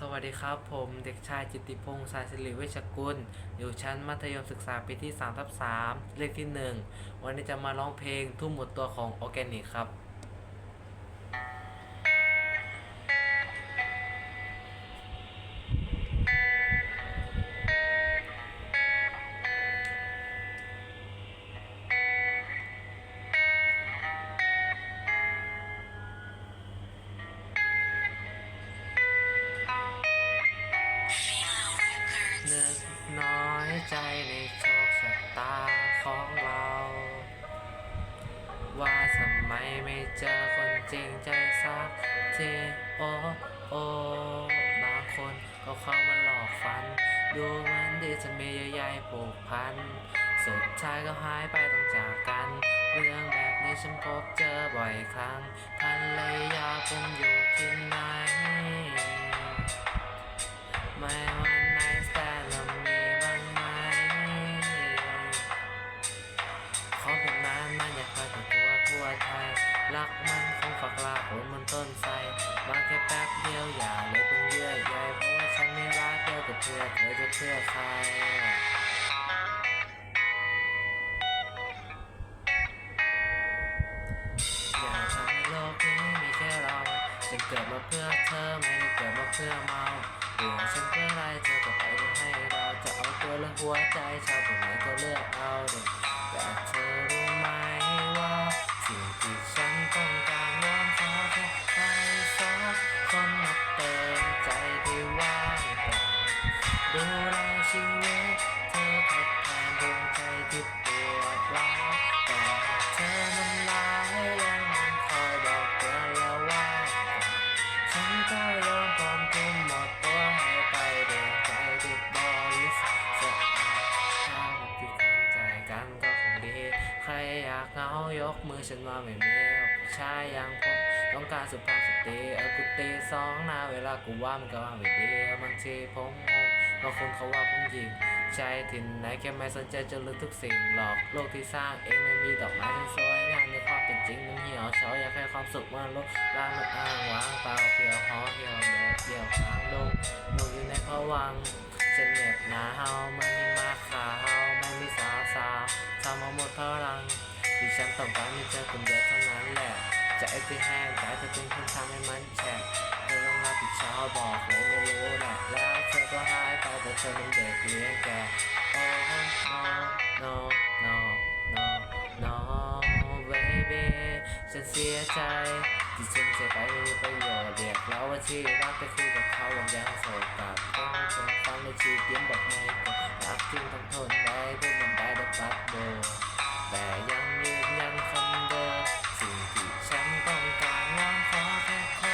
สวัสดีครับ ผมเด็กชายจิตติพงศ์สายสิริเวชกุล อยู่ชั้นมัธยมศึกษาปีที่3ทับ3เลขที่ 1 วันนี้จะมาร้องเพลงทุ่มหมดตัวของออร์แกนิกครับ ใจในโชคชะตาของเรา ว่าทำไมไม่เจอคนจริงใจสักทีโอ้โอ้บางคนก็เข้ามาหลอกฟัน ดูมือนดีจะมีเยอะใยผูกพัน สุดท้ายก็หายไปต้องจากกัน เรื่องแบบนี้ฉันพบเจอบ่อยครั้งภรรยาผมอยู่ที่ไหน ไทยรักมันคงฝักลากผลบนต้นไทรมาแค่แป๊บเดียวอย่าเลยเป็นเยื่อใยเพราะว่าฉันไม่รักเดียวกับเพื่อเธอจะเพื่อใครอย่าทำให้โลกนี้มีแค่เราฉันเกิดมาเพื่อเธอไม่ได้เกิดมาเพื่อเมาเดี๋ยวฉันเพื่ออะไรเธอก็ไปไม่ให้เราจะเอาตัวและหัวใจชาวผู้ไหนก็เลือกเอาเด็ก ใครอยากเหงายกมือฉันว่าไม่มีชายอย่างผมต้องการสุภาพสตรีเออกูตีสองนาเวลากูว่ามันก็ว่าไม่ดีบางทีผมงงบางคนเขาว่าผมหยิงใจถิ่นไหนแค่ไม่สนใจจะลืมทุกสิ่งหลอกโลกที่สร้างเองไม่มีดอกไม้ที่สวยงามในความเป็นจริงมันเหี่ยวเฉาอยากให้ความสุขมันลดล้างมันอ้างว้างเปล่าเปลี่ยวหอเหี่ยวโดเดียวกลางลงลงอยู่ในภวัง เหน็บหนาวมันมีมาขาวไม่มีสาวสาวทำเอาหมดพลังที่ฉันต้องการมีเธอคนเดียวเท่านั้นแหละใจที่แห้งใจจะเป็นคนทำให้มันแฉะเธอต้องรับผิดชอบบอกเลยไม่รู้แหละแล้วเธอก็หายไปแต่เธอเป็นเด็กเลี้ยงแก Oh no no no no no baby ฉันเสียใจที่ฉันเสียไปไม่มีประโยชน์เรียกเราวว่าที่รักแต่คุยกับเขาวันยังโสดกับต้องให้ฉันฟัง ในชีวิตเยี่ยมบอกไม่กดรักจึงต้องทนไว้พูดมันได้แต่ปัดเดนแต่ยังยืนยันคำเดิมสิ่งที่ฉันต้องการวอนขอแค่ใคร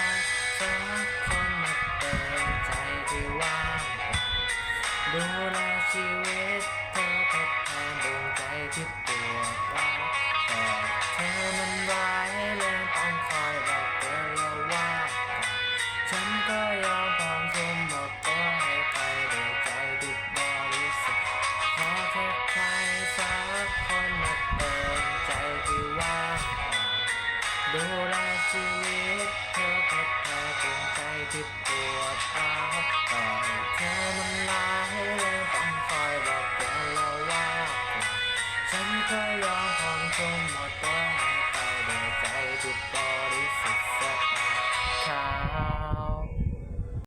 สักคนมาเติมใจที่ว่างดูแลชีวิต เปล่